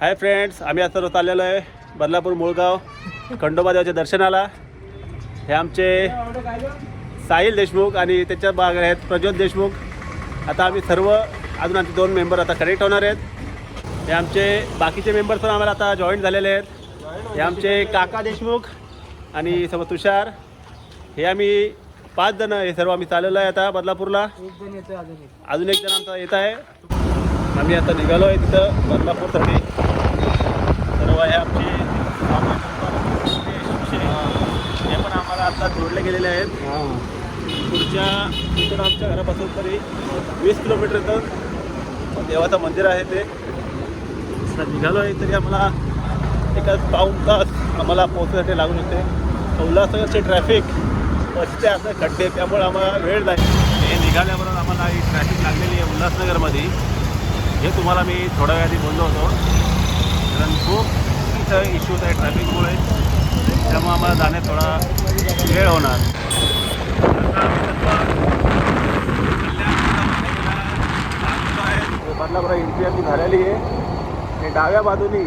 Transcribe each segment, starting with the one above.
Hi friends आम्ही आता रोज आलेलो आहे बदलापूर मुळगाव खंडोबा देवाच्या दर्शनाला. हे आमचे साहिल देशमुख आणि त्याच्या बाग आहेत प्रज्योत देशमुख. आता आम्ही सर्व अजून आमचे दोन मेंबर आता कनेक्ट होणार आहेत. हे आमचे बाकीचे मेंबर्स पण आम्हाला आता जॉईन झालेले आहेत. हे आमचे काका देशमुख आणि सर्व तुषार. हे आम्ही पाच जण हे सर्व आम्ही चाललेलो आहे आता बदलापूरला. अजून एक. जण आमचा येत आहे. आम्ही आता निघालो आहे तिथं बदलापूरसाठी सर्व हे आमचे हे पण आम्हाला आता जोडले गेलेले आहेत. पुढच्या इथून आमच्या घरापासून तरी वीस किलोमीटर तर देवाचं मंदिर आहे ते. निघालो आहे तरी आम्हाला एका पाऊण तास आम्हाला पोहोचण्यासाठी लागू शकते उल्हासनगरचे ट्रॅफिक रस्ते असं खड्डे त्यामुळे आम्हाला वेळ जाईल हे निघाल्याबरोबर आम्हाला ही ट्रॅफिक लागलेली आहे उल्हासनगरमध्ये. हे तुम्हाला मी थोड्या वेळाने बोललो होतो. कारण खूप इथं इश्यूज आहे ट्रॅफिकमुळे त्यामुळे आम्हाला जाण्यात थोडा वेळ होणार. बदलापुरा एंट्री आमची झालेली आहे. आणि डाव्या बाजूनी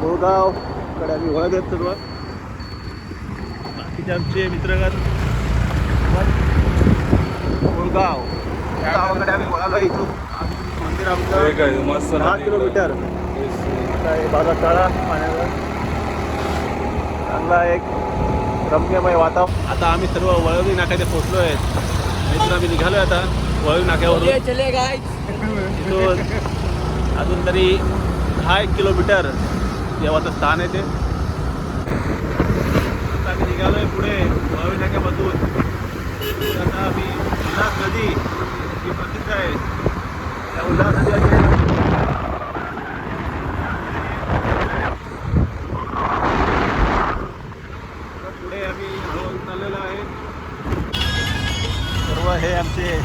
मुळगावकडे आम्ही वळत आहेत सर्व बाकीचे आमचे मित्रगण मुळगाव त्या गावाकडे आम्ही वळालो इथून. मंदिर आमचं दहा किलोमीटर. आता हे बाजा काळा पाण्यावर. चांगला एक रम्यमय वातावरण. आता आम्ही सर्व वळवली नाक्याचे पोचलो आहेत इथून आम्ही निघालो आता वळवली नाक्यावरून. इथून अजून तरी दहा एक किलोमीटर देवाचं स्थान आहे ते. आता आम्ही निघालो आहे पुढे वळवली नाक्यामधून. आता आम्ही उल्हास नदी ही प्रसिद्ध आहे. त्या उल्हास नदी तर पुढे आम्ही हळूहळू चाललेलो आहे सर्व हे आमचे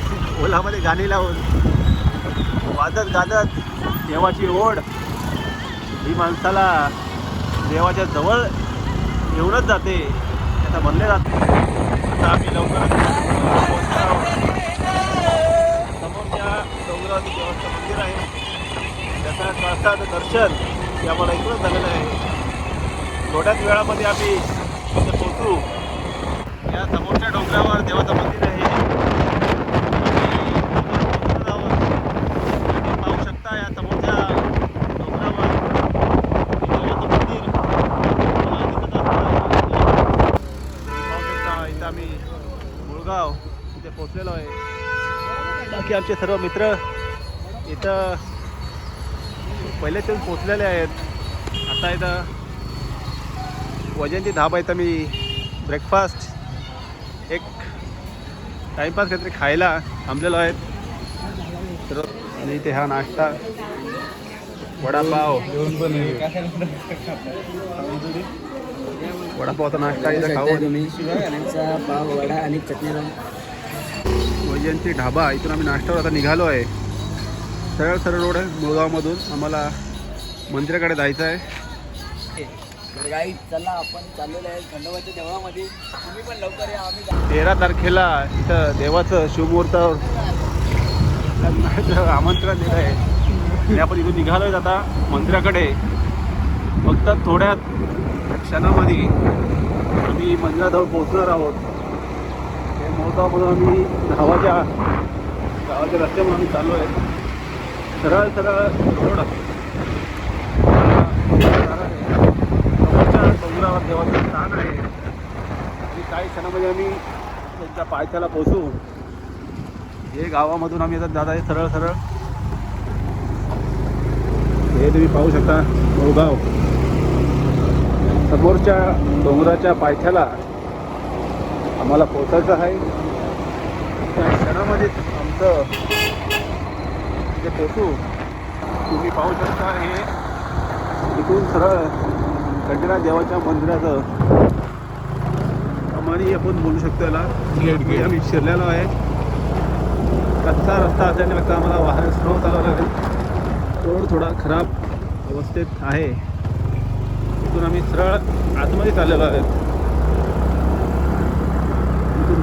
ओलामध्ये गाणी लावून. वाजत गाजत देवाची ओढ. ही माणसाला देवाच्या जवळ येऊनच जाते. आता म्हणले जाते. आता आम्ही लवकरच समोरच्या डोंगरावरती देवाचं मंदिर आहे. त्याचा कळसाचं दर्शन हे आम्हाला इकडून झालेलं आहे. थोड्याच वेळामध्ये आम्ही तिथे पोहोचू. या समोरच्या डोंगरावर देवाचं मंदिर आहे आम्ही पोहोचत आहोत. तुम्ही पाहू शकता या समोरच्या डोंगरावर देवाचं मंदिर तुम्हाला दिसत असतं. तुम्ही पाहू शकता इथं आम्ही मुळगाव इथे पोहोचलेलो आहे बाकी आमचे सर्व मित्र इथं पहिल्याच येऊन पोचलेले आहेत. आता इथं वजनची धाब आहे तर मी ब्रेकफास्ट एक टाईमपास काहीतरी खायला थांबलेलो आहेत तर आणि इथे हा नाश्ता वडापाव. वडापावचा नाश्ता इथं खाऊ पाव वडा आणि चटणी वैजयंती ढाबा इथून आम्ही नाश्त्यावर आता निघालो आहे. सरळ सरळ रोड आहे मुळगावमधून. आम्हाला मंदिराकडे जायचं आहे. चला आपण चाललेलो आहे खंडोबाच्या देवळामध्ये. तुम्ही पण लवकर या आम्ही तेरा तारखेला इथं देवाचं लग्नाचं आमंत्रण दिलं आहे. आणि आपण इथून निघालो आहेत आता मंदिराकडे. फक्त थोड्या क्षणामध्ये आम्ही मंदिराजवळ पोहोचणार आहोत. मोहतामधून आम्ही गावाच्या गावाच्या रस्त्यामधून आम्ही चाललो आहे. सरळ सरळ रोड समोरच्या डोंगरावर देवाचं स्थान आहे. आणि काही क्षणामध्ये आम्ही त्यांच्या पायथ्याला पोचू हे गावामधून आम्ही आता जात आहे सरळ सरळ. हे तुम्ही पाहू शकता. मुळगाव समोरच्या डोंगराच्या पायथ्याला आम्हाला पोचायचं आहे. त्या क्षणामध्येच आमचं ते पोचू तुम्ही पाहू शकता हे इथून सरळ कंटिना देवाच्या मंदिराचं प्रमाणे आपण बोलू शकतो याला. गेट. आम्ही शिरलेलो आहे. कच्चा रस्ता असल्याने फक्त आम्हाला वाहन स्लो चालवावं लागेल. रोड थोडा खराब अवस्थेत आहे. इथून आम्ही सरळ आतमध्ये चाललेलो आहे.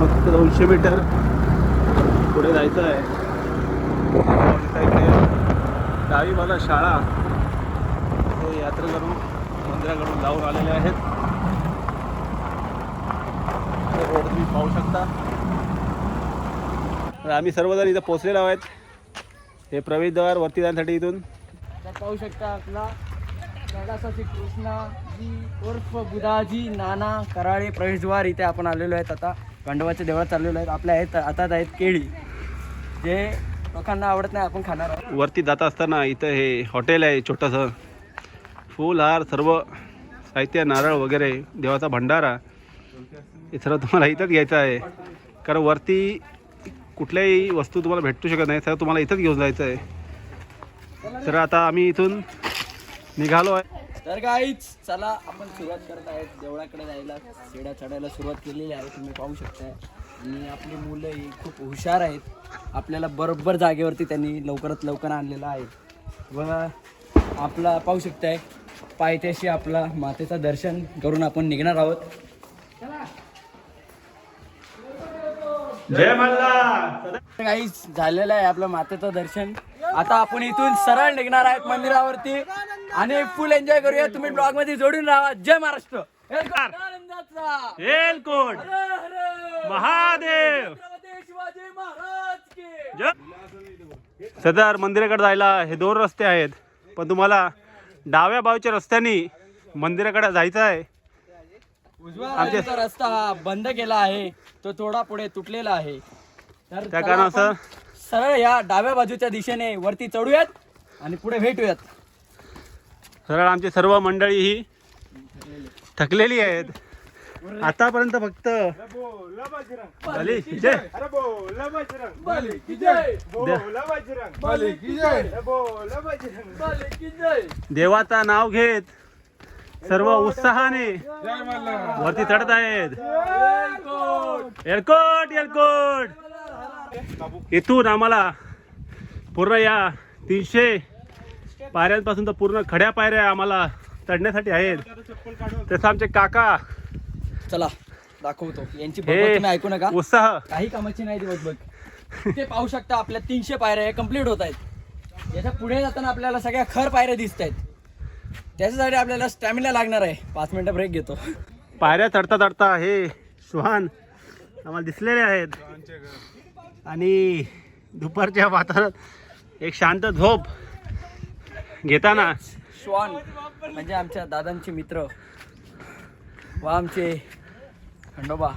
फक्त दोनशे मीटर पुढे जायचं आहे. इथे डावी मला शाळा यात्रेकरू मंदिराकडून जाऊन आलेले आहेत. रोड तुम्ही पाहू शकता. तर आम्ही सर्वजण इथं पोचलेलो आहेत. हे प्रवेशद्वार वरती जाण्यासाठी इथून. तर पाहू शकता आपला कैलासाची कृष्णाजी उर्फ बुधाजी नाना कराळे प्रवेशद्वार इथे आपण आलेलो आहेत आता. पांडवाच्या देवळात चाललेलो आहेत. आपल्या आहेत आता आहेत केळी. जे लोकांना आवडत नाही आपण खाणार आहोत. वरती जात असताना इथं हे हॉटेल आहे छोटंसं. फूल हार सर्व साहित्य नारळ वगैरे देवाचा भंडारा. हे सर्व तुम्हाला इथंच घ्यायचं आहे. कारण वरती कुठल्याही वस्तू तुम्हाला भेटू शकत नाही सगळं तुम्हाला इथंच घेऊन जायचं आहे. तर आता आम्ही इथून निघालो आहे. तर काहीच चला आपण सुरुवात करत आहेत. देवळाकडे जायला शेड्या चढायला सुरुवात केलेली आहे तुम्ही पाहू शकताय. आणि आपली मुलं ही खूप हुशार आहेत. आपल्याला बरोबर जागेवरती त्यांनी लवकरात लवकर आणलेलं आहे. व आपला पाहू शकताय पायथ्याशी आपला मातेचं दर्शन करून आपण निघणार आहोत. काहीच झालेलं आहे आपलं मातेचं दर्शन. आता आपण इथून सरळ निघणार आहेत मंदिरावरती. आणि फुल एन्जॉय करूया. तुम्ही ब्लॉगमध्ये जोडून राहा. जय महाराष्ट्र. एलकोट. महादेव. शिवाजी महाराज की. ज- सदर मंदिराकडे जायला हे दोन रस्ते आहेत. पण तुम्हाला डाव्या बाजूच्या रस्त्याने मंदिराकडे जायचं आहे. उजव्या बाजूचा रस्ता हा बंद केला आहे. तो थोडा पुढे तुटलेला आहे. तर त्या चला आपण सरळ या डाव्या बाजूच्या दिशेने वरती चढूयात आणि पुढे भेटूयात. सरळ आमची सर्व मंडळी ही थकलेली आहेत. आतापर्यंत फक्त. देवाचा नाव घेत सर्व उत्साहाने वरती चढत आहेत. एलकोट एलकोट इथून आम्हाला पूर्ण या तीनशे पायऱ्यांपासून तर पूर्ण खड्या पायऱ्या आम्हाला चढण्यासाठी आहेत. तसं आमचे काका. चला दाखवतो. यांची ऐकू नका. उत्साह. काही कामाची नाही बघ ते पाहू शकता आपल्या तीनशे पायऱ्या कंप्लीट होत आहेत. याच्यापुढे जाताना आपल्याला सगळ्या खर पायऱ्या दिसत आहेत. त्याच्यासाठी आपल्याला स्टॅमिना लागणार आहे. पाच मिनिटं ब्रेक घेतो. पायऱ्या चढता चढता हे सुहान आम्हाला दिसलेले आहेत. आणि दुपारच्या वातावरणात एक शांत झोप. घेताना. श्वान म्हणजे आमच्या दादांचे मित्र. व आमचे खंडोबा.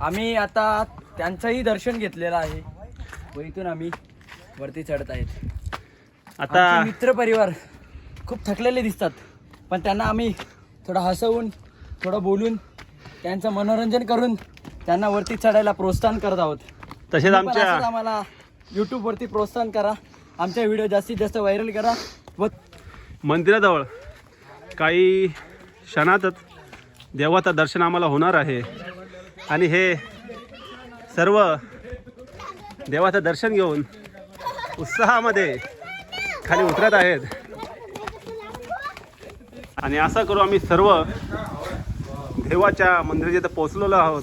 आम्ही आता त्यांचंही दर्शन घेतलेलं आहे. व इथून आम्ही वरती चढत आहेत. आता मित्र परिवार खूप थकलेले दिसतात. पण त्यांना आम्ही थोडं हसवून थोडं बोलून त्यांचं मनोरंजन करून त्यांना वरती चढायला प्रोत्साहन करत आहोत. तसेच आमच्या आम्हाला यूट्यूबवरती प्रोत्साहन करा. आमच्या व्हिडिओ जास्तीत जास्त व्हायरल करा व मंदिराजवळ काही क्षणातच देवाचं दर्शन आम्हाला होणार आहे. आणि हे सर्व देवाचं दर्शन घेऊन उत्साहामध्ये खाली उतरत आहेत. आणि असं करू आम्ही सर्व देवाच्या मंदिराच्या इथं पोचलेलो आहोत.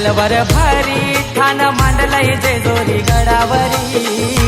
तलवार भारी ठाण मांडलंय जेजोरी गडावरी.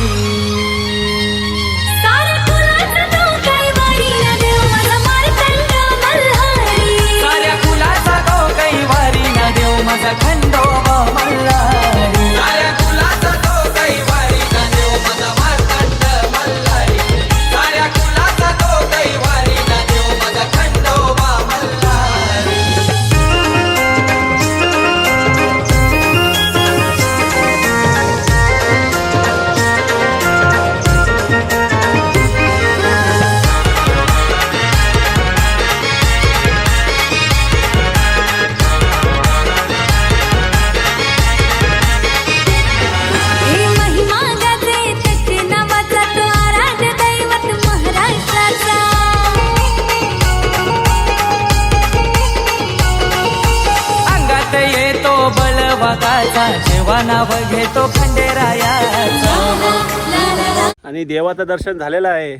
बळवाकाचा जेव्हा नाव घेतो खंडेरायाचा आणि देवाचं दर्शन झालेलं आहे.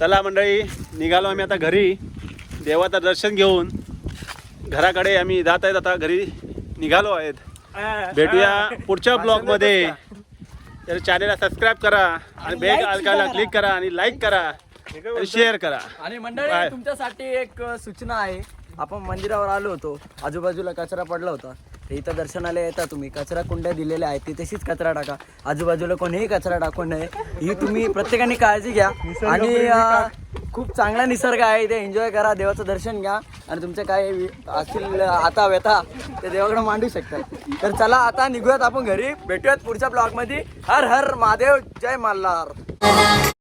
चला मंडळी निघालो आम्ही आता घरी. देवाचं दर्शन घेऊन घराकडे आम्ही जात आहेत आता घरी निघालो आहेत. भेटूया पुढच्या ब्लॉगमध्ये तर चॅनलला सबस्क्राईब करा आणि बेल आयकॉनला क्लिक करा. आणि लाईक करा आणि शेअर करा. आणि. मंडळी तुमच्यासाठी एक सूचना आहे. आपण मंदिरावर आलो होतो. आजूबाजूला कचरा पडला होता. तर इथं दर्शनाला येता तुम्ही. कचरा कुंड्या दिलेल्या आहेत. ती तशीच कचरा टाका. आजूबाजूला कोणीही कचरा टाकू नये. ही तुम्ही प्रत्येकाने काळजी घ्या. आणि खूप चांगला निसर्ग आहे. इथे एन्जॉय करा. देवाचं दर्शन घ्या. आणि तुमच्या काय असतील आता व्यथा ते देवाकडे मांडू शकतात. तर चला आता निघूयात आपण घरी. भेटूयात पुढच्या ब्लॉगमध्ये. हर हर महादेव. जय मल्हार.